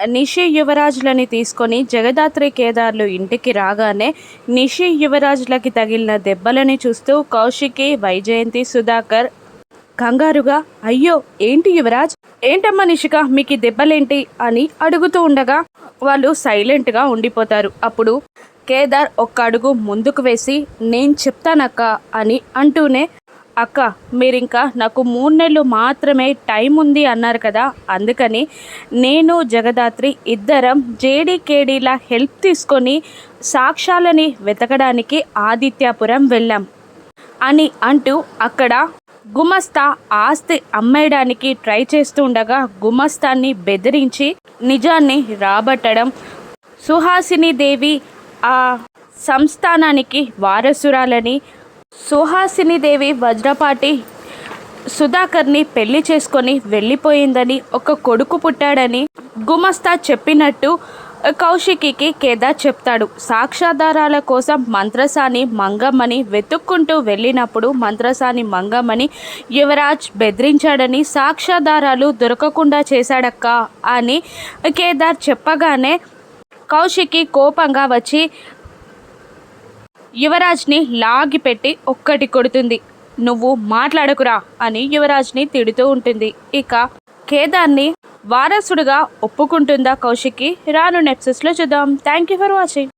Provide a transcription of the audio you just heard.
నిషి యువరాజులని తీసుకొని జగదాత్రి కేదార్లు ఇంటికి రాగానే నిషి యువరాజులకి తగిలిన దెబ్బలని చూస్తూ కౌశికి వైజయంతి సుధాకర్ కంగారుగా అయ్యో ఏంటి యువరాజ్? ఏంటమ్మా నిషిక మీకు ఈ దెబ్బలేంటి? అని అడుగుతూ ఉండగా వాళ్ళు సైలెంట్గా ఉండిపోతారు. అప్పుడు కేదార్ ఒక్క అడుగు ముందుకు వేసి నేను చెప్తానక్క అని అంటూనే అక్క మీరింకా నాకు మూడు నెలలు మాత్రమే టైం ఉంది అన్నారు కదా అందుకని నేను జగదాత్రి ఇద్దరం జేడీకేడీల హెల్ప్ తీసుకొని సాక్ష్యాలని వెతకడానికి ఆదిత్యాపురం వెళ్ళాం అని అంటూ అక్కడ గుమస్తా ఆస్తి అమ్మేయడానికి ట్రై చేస్తూ ఉండగా గుమస్తాన్ని బెదిరించి నిజాన్ని రాబట్టడం సుహాసిని దేవి ఆ సంస్థానానికి వారసురాలని సుహాసిని దేవి వజ్రపాటి సుధాకర్ని పెళ్ళి చేసుకొని వెళ్ళిపోయిందని ఒక కొడుకు పుట్టాడని గుమస్తా చెప్పినట్టు కౌశికికి కేదార్ చెప్తాడు. సాక్షాధారాల కోసం మంత్రసాని మంగమ్మని వెతుక్కుంటూ వెళ్ళినప్పుడు మంత్రసాని మంగమ్మని యువరాజ్ బెదిరించాడని సాక్షాధారాలు దొరకకుండా చేశాడక్క అని కేదార్ చెప్పగానే కౌశికి కోపంగా వచ్చి యువరాజ్ని లాగిపెట్టి ఒక్కటి కొడుతుంది. నువ్వు మాట్లాడకురా అని యువరాజ్ని తిడుతూ ఉంటుంది. ఇక కేదార్ని వారసుడుగా ఒప్పుకుంటుందా కౌశికి రాను నెప్సెస్లో చూద్దాం. Thank you for watching